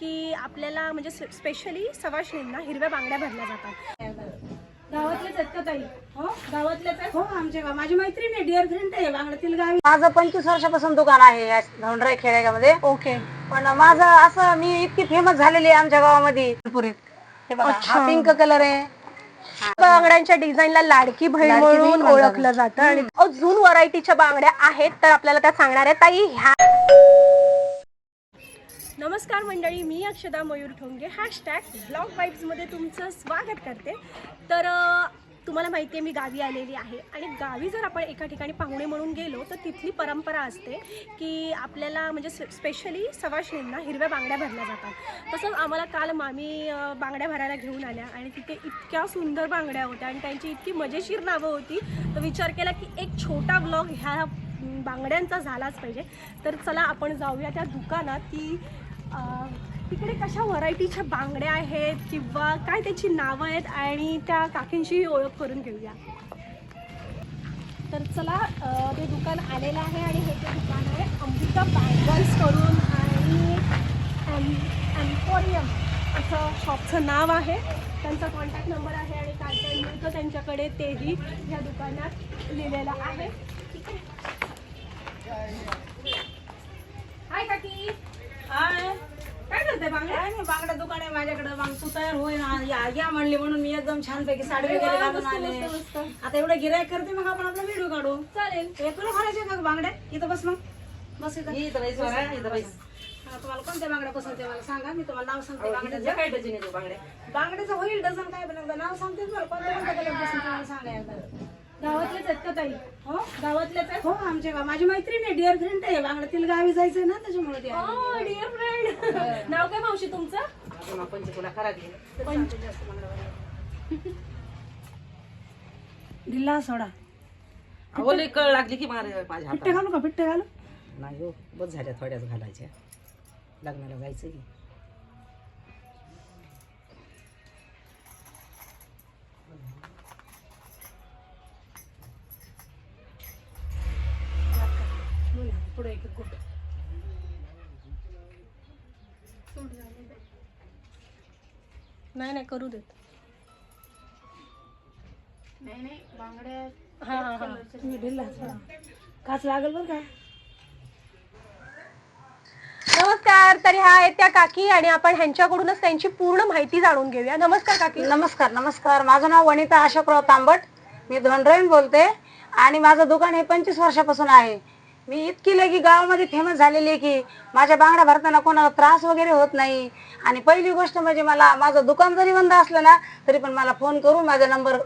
की आपल्याला म्हणजे स्पेशली सवाशणींना हिरव्या बांगड्या भरल्या जातात. गावातलेच आहेत का ताई हो आहेत हो आमच्या गाव माझी मैत्रीण आहे डिअर फ्रेंड आहे बांगड्यातील गावी. माझं पंचवीस वर्षापासून दुकान आहे या धोंडराई खेड्यामध्ये ओके. पण माझं असं मी इतकी फेमस झालेली आहे आमच्या गावामध्ये. पुरीत हे बघा हा पिंक कलर आहे. बांगड्यांच्या डिझाईनला लाडकी बहीण म्हणून. ओळखलं जातं. आणि अजून व्हरायटीच्या बांगड्या आहेत तर आपल्याला त्या सांगणार आहे. ताई ह्या नमस्कार मंडळी मी अक्षदा मयूर ठोंगे हॅशटॅग ब्लॉग वाईब्समध्ये तुमचं स्वागत करते. तर तुम्हाला माहिती आहे मी गावी आलेली आहे. आणि गावी जर आपण एका ठिकाणी पाहुणे म्हणून गेलो तर तिथली परंपरा असते की आपल्याला म्हणजे स्पेशली सवाशणींना हिरव्या बांगड्या भरल्या जातात. तसंच आम्हाला काल मामी बांगड्या भरायला घेऊन आल्या आणि तिथे इतक्या सुंदर बांगड्या होत्या आणि त्यांची इतकी मजेशीर नावं होती. तर विचार केला की एक छोटा ब्लॉग ह्या बांगड्यांचा झालाच पाहिजे. तर चला आपण जाऊया त्या दुकानात की तिकडे कशा व्हरायटीच्या बांगड्या आहेत किंवा काय त्याची नावं आहेत आणि त्या काकींची ओळख करून घेऊया. तर चला ते दुकान आलेलं आहे आणि हे ते दुकान आहे अंबिका बँगल्स करून आणि एम्पोरियम असं शॉपचं नाव आहे. त्यांचा कॉन्टॅक्ट नंबर आहे आणि काय काय मिळतं त्यांच्याकडे तेही ह्या दुकानात लिहिलेलं आहे. ठीक आहे. हाय काकी. हाय. काय करते बांगड्या काय नाही बांगडा दुकान आहे माझ्याकडे. मग तू तयार होय ना. या या म्हणली म्हणून मी एकदम छानपैकी साडी वगैरे घालून आले. मस्त, मस्त. आता एवढं गिरायक करते मग आपण आपला व्हिडिओ काढू. चालेल. हे तुला भरायचे का बांगड्या इथं बस मग. बस इथं. हा, तुम्हाला कोणत्या बांगड्या पसंत आहे मला सांगा. मी तुम्हाला नाव सांगते बांगड्याचं काय डझन येतो बांगड्या बांगड्याचं होईल डझन काय पण एकदा नाव सांगते तुम्हाला. कोणत्या कोणत्या कलर पसंत आहे मला सांगा एकदा. गावातलेच आहेत का ताई? हो? गावातलेच आहेत? हो आमच्या गाव माझी मैत्रीण आहे डिअर फ्रेंड आहे. बांगड्यातील गावी जायचंय ना त्याच्यामुळे ते आले. डिअर फ्रेंड नाव काय मावशी तुमचं? ढिल्ला सोडा. ओले कळ लागली की मारे माझ्या पिट्टे घालू का? पिट्टे घालू? नाही हो बस झाल्या थोड्याच घालायच्या. लग्नाला जायचं की पुढे एक गुट नाही नाही करू देत. नाही नाही बांगड्या हा हा हा. तुम्ही ढिल्ला सोडा काच लागेल बरं का? नमस्कार तर ह्या आहेत त्या काकी आणि आपण ह्यांच्याकडूनच त्यांची पूर्ण माहिती जाणून घेऊया. नमस्कार काकी. नमस्कार नमस्कार. माझं नाव वनिता अशोकराव तांबट. मी धोंडराईन बोलते. आणि माझं दुकान हे पंचवीस वर्षापासून आहे. मी इतकी लगी गावामध्ये फेमस झालेली आहे की माझ्या बांगड्या भरताना कोणाला त्रास वगैरे होत नाही. आणि पहिली गोष्ट म्हणजे मला माझं दुकान जरी बंद असलं ना तरी पण मला फोन करून माझा नंबर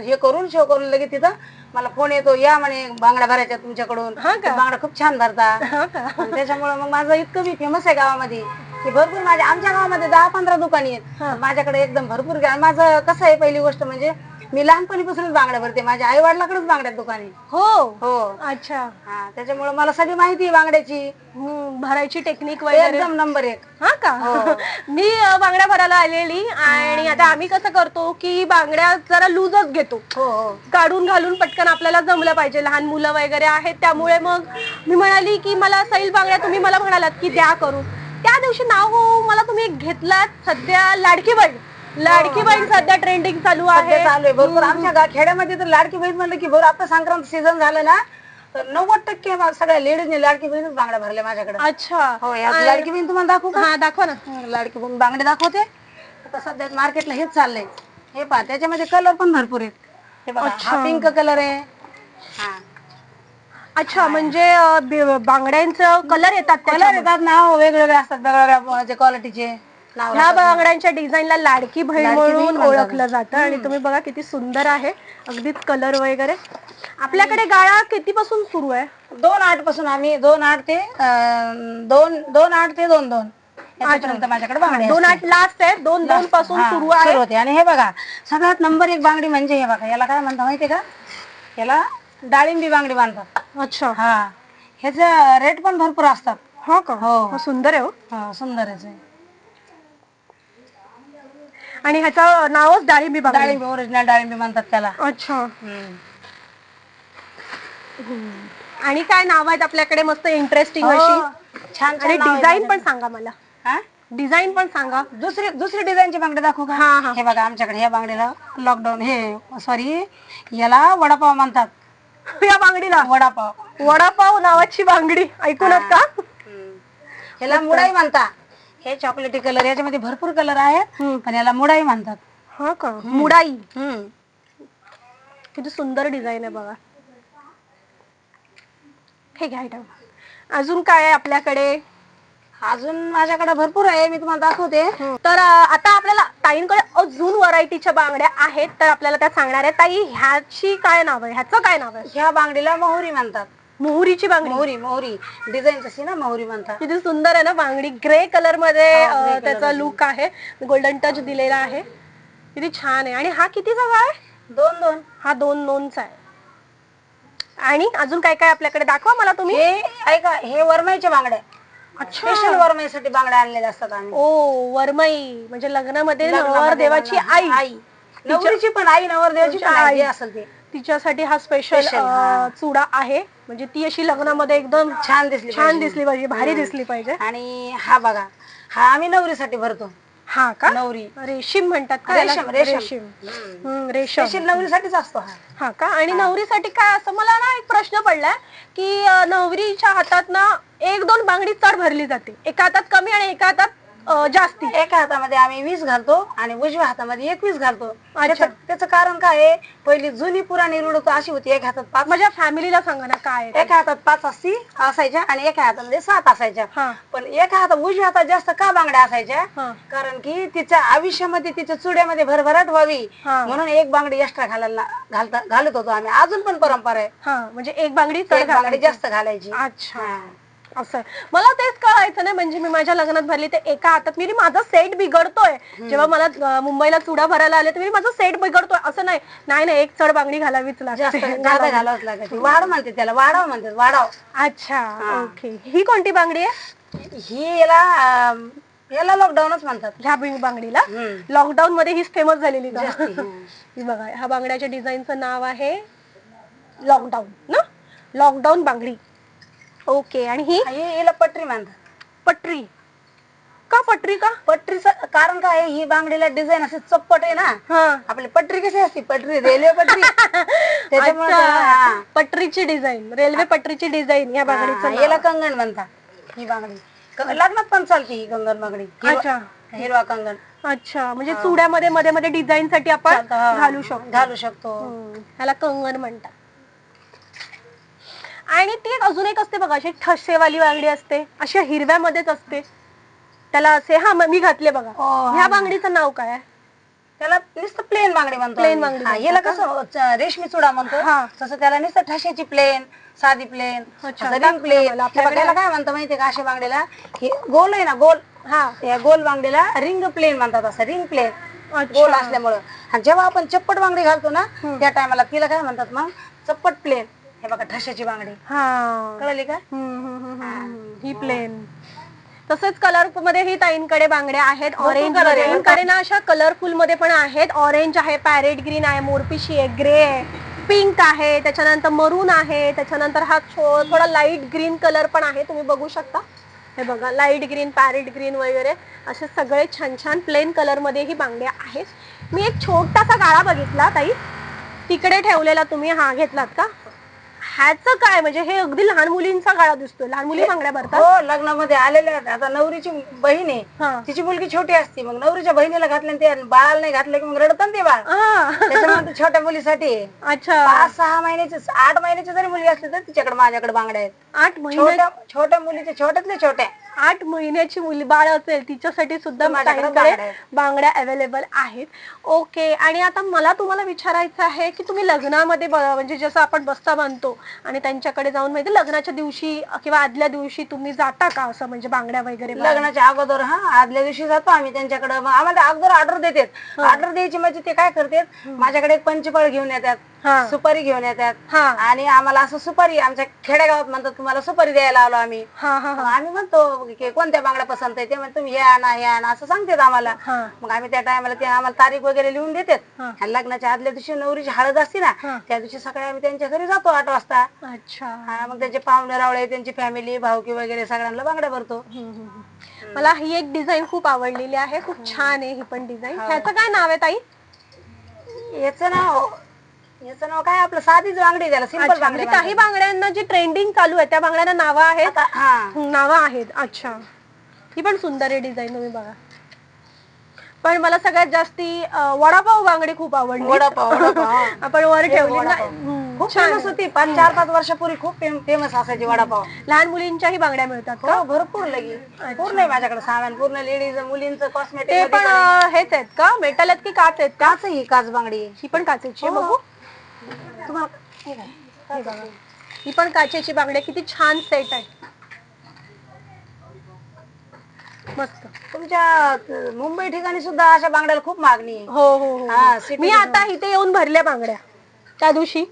हे करून शो करून लगेच तिथं मला फोन येतो या म्हणे बांगड्या भरायच्या तुमच्याकडून. ते बांगड्या खूप छान भरता. त्याच्यामुळे मग माझं इतकं मी फेमस आहे गावामध्ये की भरपूर माझ्या आमच्या गावामध्ये दहा पंधरा दुकानी आहेत. माझ्याकडे एकदम भरपूर माझं कसं आहे पहिली गोष्ट म्हणजे मी लहानपणीपासूनच बांगड्या भरते. माझ्या आई वडिलाकडेच बांगड्या दुकान. हो? हो. अच्छा. हा त्याच्यामुळे मला सगळी माहिती आहे बांगड्याची. हम्म, भरायची टेक्निक वगैरे. एकदम नंबर एक. हा का? मी अ, बांगड्या भरायला आलेली आणि आता आम्ही कसं करतो की बांगड्या जरा लूजच घेतो. हो हो. काढून घालून पटकन आपल्याला जमलं पाहिजे. लहान मुलं वगैरे आहेत त्यामुळे मग मी म्हणाली की मला सैल बांगड्या तुम्ही मला म्हणालात की द्या करून. त्या दिवशी नाव हो मला तुम्ही घेतलात सध्या लाडकी बहीण. लाडकी बहीण सध्या ट्रेंडिंग चालू आहे. चालू आहे. भरपूर. आमच्या गा- खेड्यामध्ये तर लाडकी बहीण म्हणलं की भर आता संक्रांत सीझन झालं ना तर नव्वद टक्के मा- सगळ्या लेडीजने लाडकी बहीणच बांगड्या भरल्या माझ्याकडे. अच्छा. हो या लाडकी बहीण तुम्हाला दाखवू का? हा दाखवा ना. हं, लाडकी बहीण बांगडे दाखवते. आता सध्या मार्केटला हेच चाललंय. हे पहा त्याच्यामध्ये कलर पण भरपूर आहेत. हे बघा हा पिंक कलर आहे. हा. अच्छा म्हणजे अ, बे- बांगड्यांचं कलर येतात कलर त्याच्यामध्ये. येतात नाव वेगवेगळे असतात वेगवेगळ्या क्वालिटीचे ह्या बांगड्यांच्या डिझाईनला लाडकी बहीण म्हणून. ओळखलं जातं आणि तुम्ही बघा किती सुंदर आहे. अगदीच कलर वगैरे. आपल्याकडे गाळा कितीपासून सुरू आहे? दोन आठपासून आम्ही दोन आठ ते अं, दोन दोन आठ ते दोन दोन. याच्यापर्यंत माझ्याकडे बांगडे दोन आठ लास्ट आहे. दोन दोन पासून सुरू आहे. होते. आणि हे बघा सगळ्यात नंबर एक बांगडी म्हणजे हे बघा. याला काय म्हणतात माहितीये का? याला डाळिंबी बांगडी बांधतात अच्छा. हा. ह्याचे रेट पण भरपूर असतात. हो का? हो. हो, सुंदर आहे हो. हो सुंदर आहे. आणि ह्याचं नावच डाळिंबी बांगडी डाळिंबी ओरिजिनल डाळिंबी म्हणतात त्याला. अच्छा. हम्म. आणि काय नाव आहेत आपल्याकडे? मस्त इंटरेस्टिंग हो, अशी. छान आणि छान नाव आहे डिझाईन पण सांगा मला. हा? डिझाईन पण सांगा. दुसरी दुसरी डिझाईनची बांगडे दाखवू का? हा, हा. हे बघा आमच्याकडे ह्या बांगडीला लॉकडाऊन हे सॉरी याला वडापाव म्हणतात. या बांगडीला? वडापाव. वडापाव नावाची बांगडी. ऐकूनच का? ह्याला मुडाई म्हणतात हे चॉकलेटी कलर याच्यामध्ये भरपूर कलर आहेत. हम्म. पण याला मुडाई म्हणतात. हा का? मुडाई. हम्म. किती सुंदर डिझाईन आहे बघा. हे घ्या item. अजून काय आहे आपल्याकडे? अजून माझ्याकडे भरपूर आहे मी तुम्हाला दाखवते. तर अं, आता आपल्याला ताईंकडे अजून व्हरायटीच्या बांगड्या आहेत तर आपल्याला त्या सांगणार आहे. ताई ह्याची काय नाव आहे? ह्याचं काय नाव आहे? ह्या बांगडीला मोहरी म्हणतात. मोहरीची बांगडी. मोहरी मोहरी. डिझाईन तशी ना मोहरी म्हणतात. किती सुंदर आहे ना बांगडी. ग्रे कलरमध्ये हा, अं, gray color त्याचा मध्ये. लुक आहे. गोल्डन टच दिलेला आहे. किती छान आहे. आणि हा किती जागा आहे? दोन दोन. हा दोन नोनचा आहे. आणि अजून काय काय आपल्याकडे दाखवा मला तुम्ही. हे ऐका हे वरमाईच्या बांगड्या अच्छा. स्पेशल वरमाईसाठी बांगड्या आणलेल्या असतात आम्ही. ओ वरमई. म्हणजे लग्नामध्ये लग्नामध्ये नवरदेवाची. आई. आई. नवरीची पण आई नवरदेवाची पण आई. आई. जे असेल ते. तिच्यासाठी हा स्पेशल Special, हा. चुडा आहे. म्हणजे ती अशी लग्नामध्ये एकदम छान दिसली छान पाहिजे. दिसली पाहिजे भारी दिसली पाहिजे. आणि हा बघा हा आम्ही नवरीसाठी भरतो. हा का? नवरी. रेशीम म्हणतात का याला? रेशम रेशम. रेशीम. हम्म, रेशम. स्पेशल नवरीसाठीच असतो हा. हा का? आणि नवरीसाठी काय असं मला ना एक प्रश्न पडलाय की अं, नवरीच्या हातात ना एक दोन बांगडी चढ भरली जाते. एका हातात कमी आणि एका हातात अं, जास्ती. एका हातामध्ये आम्ही वीस घालतो आणि उजव्या हातामध्ये एकवीस घालतो. अच्छा. त्याचं त्याचं कारण काय आहे? पहिली जुनी पुराणी रूढ अशी होती एक हातात पाच माझ्या फॅमिलीला सांगा ना काय आहे? ते. एका हातात पाच असती असायच्या आणि एका हातामध्ये सात असायच्या. हा. पण एका हातात उजव्या हातात जास्त का बांगड्या असायच्या? हा. कारण की तिच्या आयुष्यामध्ये तिच्या चुड्यामध्ये भरभराट व्हावी. हा. म्हणून एक बांगडी एक्स्ट्रा घालायला घालता घालत होतो आम्ही. अजून पण परंपरा आहे. हा म्हणजे एक बांगडी एक बांगडी घालायची. जास्त घालायची. अच्छा. हा. असं. मला तेच कळायचं नाही म्हणजे मी माझ्या लग्नात भरली ते एका हातात मी माझा सेट बिघडतोय. जेव्हा मला मुंबईला चुडा भरायला आले तर मी माझा सेट बिघडतोय. असं नाही. नाही नाही एक चढ बांगडी घालावीच लागते. घालावंच लागत वाढ म्हणते त्याला वाढाव म्हणते वाढाव. अच्छा ओके. ही कोणती बांगडी आहे? ही याला याला लॉकडाऊनच म्हणतात. ह्या बिंग बांगडीला. लॉकडाऊन मध्ये हीच फेमस झालेली. ही. बघा ह्या बांगड्याच्या डिझाईनचं नाव आहे लॉकडाऊन ना? लॉकडाऊन बांगडी. ओके आणि ही? हिला पटरी म्हणतात पटरी? का पटरी का? पटरीचं कारण काय आहे, ही बांगडीला डिझाईन असे चप्पट आहे ना. हा. आपली पटरी कशी असते? पटरी रेल्वे पटरी. त्याच्यामुळे अच्छा. त्याला- हा. पटरीची डिझाईन रेल्वे पटरीची डिझाईन या बांगडीचं याला कंगण म्हणतात ही बांगडी. क- लग्नात पण चालते ही कंगण बांगडी. हिरवा- अच्छा. हिरवा कंगण. अच्छा म्हणजे चुड्यामध्ये मध्ये मध्ये डिझाईन साठी आपण चालतं, हा. घालू शकतो. घालू शकतो. हम्म, ह्याला कंगन म्हणतात. आणि ती एक अजून एक असते बघा अशी ठसेवाली बांगडी असते अशी हिरव्यामध्येच असते. त्याला असे हा म- मी घातले बघा. ह्या. बांगडीचं नाव काय आहे? त्याला नुसतं प्लेन बांगडी म्हणतो Plain आम्ही. बांगडी हा, म्हणतात याला कसं च- रेशमी चुडा म्हणतो. हा. तसं त्याला नुसतं ठशाची प्लेन साधी प्लेन अच्छा, रिंग दाखव प्लेन मला. आपल्याकडे त्याला काय म्हणतो माहितीये का अशा बांगडीला हे गोल आहे ना गोल. हा. या गोल बांगडीला रिंग प्लेन म्हणतात असं रिंग प्लेन गोल असल्यामुळं. आणि जेव्हा आपण चप्पट बांगडी घालतो ना त्या टायमाला तिला काय म्हणतात मग? चप्पट प्लेन हे बघा ठशाची बांगडी. हा. कळली का? हम्म, हम्म, हम्म, हम्म. ही. प्लेन तसंच कलरमध्ये ही ताईंकडे बांगड्या आहेत. ऑरेंज color आहे. ताईंकडे ना अशा कलरफुलमध्ये पण आहेत. ऑरेंज आहे पॅरेट ग्रीन आहे मोरपिशी आहे ग्रे आहे. पिंक आहे त्याच्यानंतर मरून आहे त्याच्यानंतर हा छो- थोडा लाइट ग्रीन कलर पण आहे. तुम्ही बघू शकता. हे बघा लाइट ग्रीन पॅरेट ग्रीन वगैरे. असे सगळे छान छान प्लेन कलरमध्ये ही बांगड्या आहेत. मी एक छोटासा गाळा बघितला ताई. तिकडे ठेवलेला तुम्ही हा घेतलात का? ह्याचं काय? म्हणजे हे अगदी लहान मुलींचा गाळा दिसतोय. लहान मुली बांगड्या भरतात. हो लग्नामध्ये आलेल्या. आता नवरीची बहीण आहे. तिची मुलगी छोटी असते. मग नवरीच्या बहिणीला घातले ते बाळाला नाही घातलं की मग रडतं ना ते बाळ. हा. त्याच्यामुळे ते छोट्या मुलीसाठी आहे. अच्छा. पाच सहा महिन्याची आठ महिन्याची जरी मुलगी असली तर तिच्याकडे माझ्याकडे बांगड्या आहेत. आठ महिने? छोट्या छोट्या मुलीच्या छोट्यातल्या छोट्या. आठ महिन्याची मुली बाळ असेल तिच्यासाठी सुद्धा माझ्याकडे बांगड्या अवेलेबल आहेत. ओके आणि आता मला तुम्हाला विचारायचं आहे की तुम्ही लग्नामध्ये म्हणजे जसं आपण बस्ता बांधतो आणि त्यांच्याकडे जाऊन माहिती लग्नाच्या दिवशी किंवा आदल्या दिवशी तुम्ही जाता का असं म्हणजे बांगड्या वगैरे? लग्नाच्या अगोदर हा आदल्या दिवशी जातो आम्ही त्यांच्याकडे. आम्हाला अगोदर ऑर्डर देतात. ऑर्डर द्यायची म्हणजे ते काय करतात? माझ्याकडे पंचफळ घेऊन येतात. हा. सुपारी घेऊन येतात. हा. आणि आम्हाला असं सुपारी आमच्या खेडेगावात म्हणतात तुम्हाला सुपारी द्यायला आलो आम्ही. हा हा मग हा. आम्ही म्हणतो की कोणत्या बांगड्या पसंत आहे? ते म्हणते तुम्ही हे आणा हे आणा असं सांगतात आम्हाला. हा. मग आम्ही त्या टायमाला ते आम्हाला तारीख वगैरे लिहून देतात. हा. आणि लग्नाच्या आदल्या दिवशी नवरीची हळद असते ना हा. त्या दिवशी सकाळी आम्ही त्यांच्या घरी जातो आठ वाजता. अच्छा. हा, मग त्यांचे पाहुणे रावळे त्यांची फॅमिली भावकी वगैरे सगळ्यांना बांगड्या भरतो. हम्म, हम्म, हम्म. मला ही एक डिझाईन खूप आवडलेली आहे खूप छान आहे ही पण डिझाईन ह्याचं काय नाव आहे ताई? याचं नाव याचं नाव काय? आपलं साधीच बांगडी आहे त्याला सिंपल अच्छा बांगडी म्हणजे काही बांगड्यांना जी ट्रेंडिंग चालू आहे त्या बांगड्यांना नावं आहेत? आता हा. नावं आहेत अच्छा. ही पण सुंदर आहे डिझाईन तुम्ही बघा. पण मला सगळ्यात जास्ती अं, वडापाव बांगडी खूप आवडली. वडापाव वडापाव आपण वर ठेवली ना. वडापाव. हम्म, खूप छान. फेमस होती. पाच चार पाच वर्षापूर्वी खूप फेमस असायची वडापाव. लहान मुलींच्याही बांगड्या मिळतात का? हो भरपूर लगी. पूर्ण आहे माझ्याकडे सामान. पूर्ण लेडीज मुलींचं ते कॉस्मेटिक पण अं, हेच आहेत का? मेटल आहेत की काच आहेत का काच ही काच बांगडी. ही पण काचेची आहे बघू. तुम्हाला हे? हे बघा. ही पण काचेची बांगडी आहे. किती छान सेट आहे. मस्त. तुमच्या अं, मुंबई ठिकाणी सुद्धा अशा बांगड्याला खूप मागणी आहे. हो हो हो. हा, city मी आता इथे येऊन भरल्या बांगड्या. त्या दिवशी.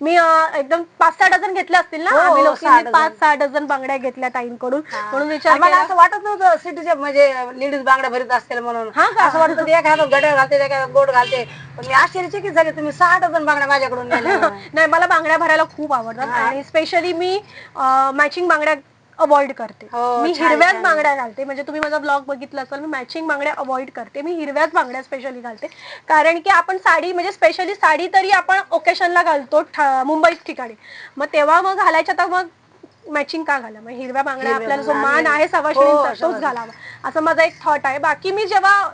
मी अं, एकदम पाच सहा डझन घेतल्या असतील ना? हो, आम्ही हो, लोकांनी पाच सहा डझन. बांगड्या घेतल्या ताईंकडून. म्हणून विचार आम्हाला केला. असं वाटत नव्हतं सिटीच्या म्हणजे लेडीज बांगड्या भरीत असतील म्हणून. हा का? असं वाटतं एका हातात गड्या घालते एका हातात गोड घालते. पण मी आश्चर्यचकित झाले तुम्ही सहा डझन बांगड्या माझ्याकडून नेल्या. नाही मला बांगड्या भरायला खूप आवडतात. आणि स्पेशली मी मॅचिंग बांगड्या अवॉइड करते. हो, मी छान, हिरव्याच छान. बांगड्या घालते. म्हणजे तुम्ही माझा ब्लॉग बघितला असाल मी मॅचिंग बांगड्या अवॉइड करते. मी हिरव्याच बांगड्या स्पेशली घालते. कारण की आपण साडी म्हणजे स्पेशली साडी तरी आपण ओकेशनला घालतो ठा- मुंबईत ठिकाणी. मग तेव्हा मग घालायच्या तर मग मॅचिंग का घाला? मग हिरव्या बांगड्या आपल्याला जो मान आहे सवाशिणींचा तोच घालावा. असं माझा एक थॉट आहे. बाकी मी जेव्हा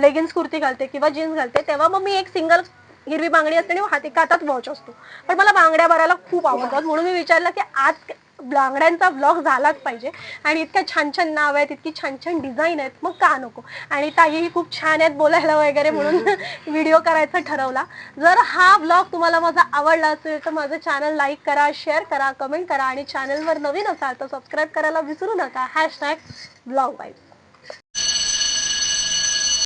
लेगिन्स कुर्ती घालते किंवा जीन्स घालते तेव्हा मग मी एक सिंगल हिरवी बांगडी असते आणि हात एका हातात वॉच असतो. पण मला बांगड्या भरायला खूप आवडतात. म्हणून मी विचारलं की आज बांगड्यांचा ब्लॉग झालाच पाहिजे. आणि इतक्या छान छान नाव आहेत इतकी छान छान डिझाईन आहेत मग का नको? आणि ताईही खूप छान आहेत बोलायला वगैरे म्हणून व्हिडिओ करायचा ठरवला. जर हा ब्लॉग तुम्हाला माझा आवडला असेल तर माझं चॅनल लाईक करा शेअर करा कमेंट करा आणि चॅनलवर नवीन असाल तर सबस्क्राईब करायला विसरू नका. Hashtag blog wife